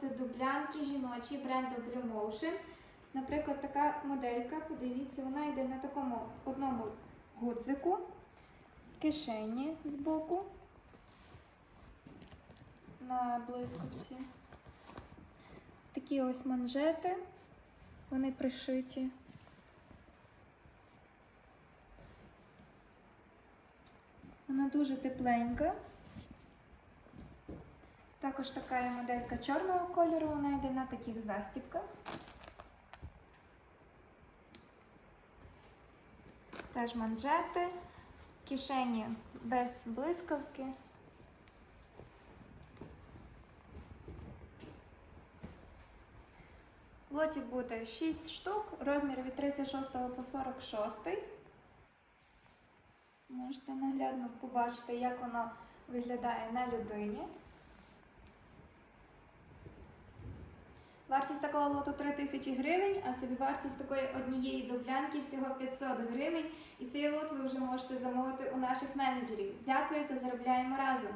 це дублянки жіночі бренду Blue Motion. Наприклад, така моделька, подивіться, вона йде на такому одному гудзику, кишені збоку, на блискавці. Такі ось манжети, вони пришиті. Вона дуже тепленька. Також така є моделька чорного кольору, вона йде на таких застібках. Теж манжети, кишені без блискавки. В буде 6 штук, розмір від 36 по 46. Можете наглядно побачити, як воно виглядає на людині. Вартість такого лоту 3 тисячі гривень, а собівартість такої однієї дублянки всього 500 гривень. І цей лот ви вже можете замовити у наших менеджерів. Дякую та заробляємо разом!